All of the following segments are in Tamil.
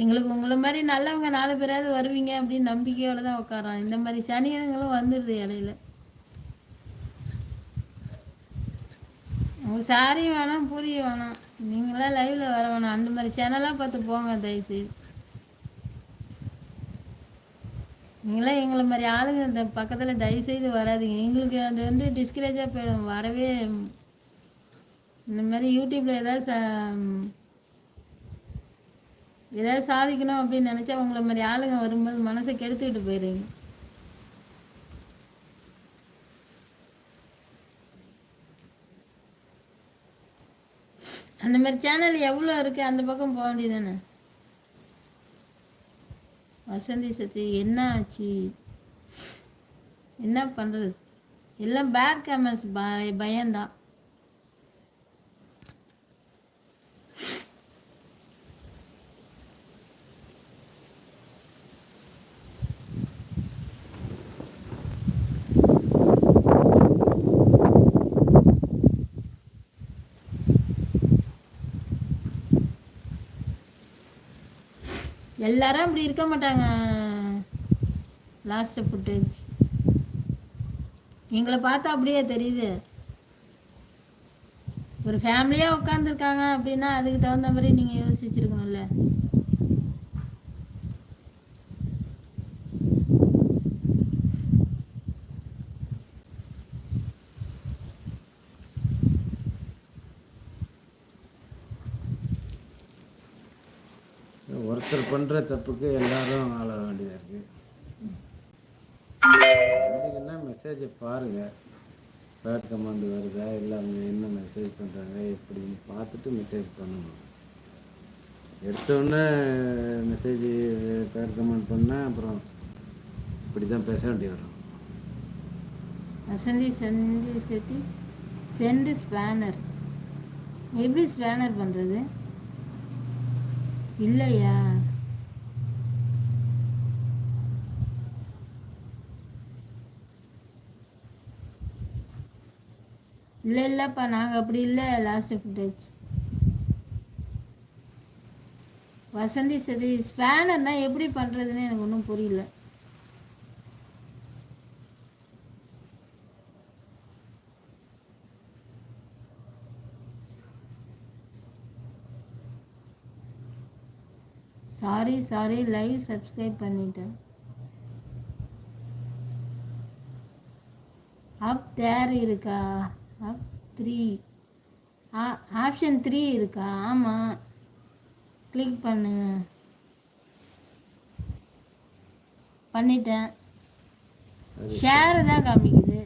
எங்களுக்கு உங்களை மாதிரி நல்லவங்க நாலு பேராவது வருவீங்க அப்படின்னு நம்பிக்கையோட தான் உட்காரோம் இந்த மாதிரி சனியனங்களும் வந்துடுது இடையில. உங்களுக்கு சாரி வேணாம் புரிய வேணாம். நீங்களாம் லைவ்ல வர வேணாம். அந்த மாதிரி சேனலாக பார்த்து போங்க தயவுசெய்து. நீங்களாம் எங்களை மாதிரி ஆளுங்க இந்த பக்கத்தில் தயவுசெய்து வராதீங்க. எங்களுக்கு அது வந்து டிஸ்கரேஜாக போயிடும். வரவே இந்த மாதிரி யூடியூப்பில் ஏதாவது ச ஏதாவது சாதிக்கணும் அப்படின்னு நினச்சா உங்களை மாதிரி ஆளுங்க வரும்போது மனசை கெடுத்துக்கிட்டு போயிடுறீங்க. அந்த மாதிரி சேனல் எவ்வளோ இருக்குது அந்த பக்கம் போக வேண்டியதானே வசந்தி சத்தி என்ன ஆச்சு? என்ன பண்ணுறது எல்லாம் பேட் கமெண்ட்ஸ் பய பயம்தான். எல்லாரும் அப்படி இருக்க மாட்டாங்க. லாஸ்ட் ஃபுட்டேஜ் எங்களை பார்த்தா அப்படியே தெரியுது. ஒரு ஃபேமிலியாக உட்காந்துருக்காங்க அப்படின்னா அதுக்கு தகுந்த மாதிரி நீங்கள் யோசிச்சிருக்கணும்ல. ஒருத்தர் பண்ணுற தப்புக்கு எல்லாரும் ஆள வேண்டியதாக இருக்குது வந்தீங்கன்னா மெசேஜை பாருங்கள் பேட் கமாண்ட் வருதா இல்லை அவங்க என்ன மெசேஜ் பண்ணுறாங்க எப்படின்னு பார்த்துட்டு மெசேஜ் பண்ணணும். எடுத்தோடனே மெசேஜ் பேட் கமெண்ட் பண்ணால் அப்புறம் இப்படி தான் பேச வேண்டி வரும். வசந்தி சந்தி சதி சென்டு ஸ்பேனர் எப்படி ஸ்பேனர் பண்ணுறது இல்லையா? இல்லை இல்லைப்பா நாங்கள் அப்படி இல்லை லாஸ்ட் ஃபுட்டேஜ் வசந்தி சதி ஸ்பேனர்னா எப்படி பண்ணுறதுன்னு எனக்கு ஒன்றும் புரியல. சாரி சாரி லைவ் சப்ஸ்கிரைப் பண்ணிட்டேன். அப் தேர் இருக்கா? அப் த்ரீ ஆப்ஷன் த்ரீ இருக்கா? ஆமாம் கிளிக் பண்ணுங்க பண்ணிட்டேன். ஷேர் தான் காமிக்குது.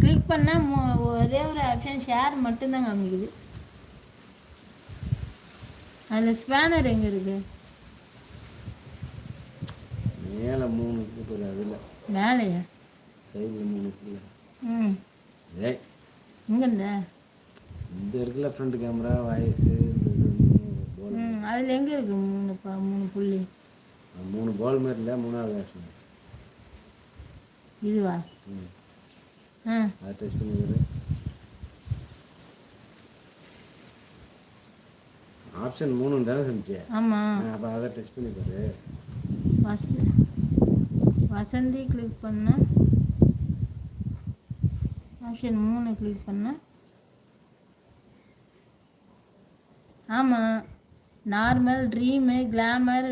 கிளிக் பண்ணால் ஒரே ஒரு ஆப்ஷன் ஷேர் மட்டும்தான் காமிக்குது. அதில் ஸ்பேனர் எங்கே இருக்கு? மேலே மூணு இருக்குது அதில். மேலேயா? சைடில் மூணு இருக்குது ம். ஏய் இங்கேருந்த இந்த இருக்குல்ல ஃப்ரண்ட் கேமரா வாய்ஸு ம் அதில் எங்கே இருக்கு மூணு பா மூணு புள்ளி? மூணு பால் மாதிரி இல்லை மூணாவது ஆப்ஷன் இதுவா? ம். ஆ. டெஸ்ட் பண்ணிக்கிறது ஆப்ஷன் மூணு தானே சொல்லிச்சு. ஆமாம் அப்போ அதை டெஸ்ட் பண்ணி பாரு. வச வசந்தி கிளிக் பண்ண. ஆப்ஷன் மூணு கிளிக் பண்ண. ஆமாம் நார்மல் ட்ரீமு கிளாமர்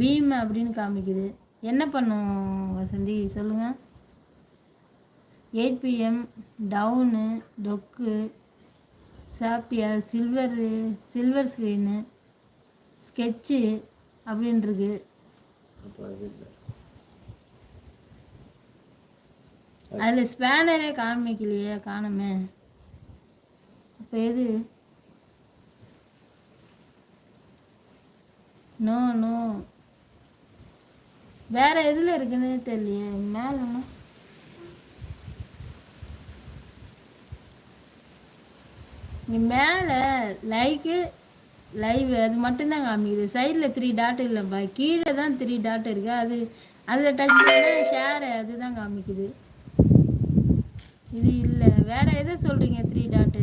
பீம் அப்படின்னு காமிக்குது. என்ன பண்ணும் வசந்தி? சொல்லுங்கள் எயிட் பிஎம் டவுனு டொக்கு சாப்பியா சில்வரு சில்வர் ஸ்க்ரீனு ஸ்கெட்சு அப்படின்னு அது அதில் ஸ்பேனரே காமிக்கலையே காணுமே. அப்போ எது? நோ நோ வேற எதில் இருக்குன்னு தெரியலையே மேலே இங்கே மேலே லைக்கு லைவ் அது மட்டும்தான் காமிக்குது சைடில் த்ரீ டாட் இல்லைப்பா. கீழே தான் த்ரீ டாட் இருக்கு. அது அதில் டச் பண்ணால் ஷேர் அதுதான் காமிக்குது இது இல்லை. வேற எதை சொல்கிறீங்க த்ரீ டாட்டு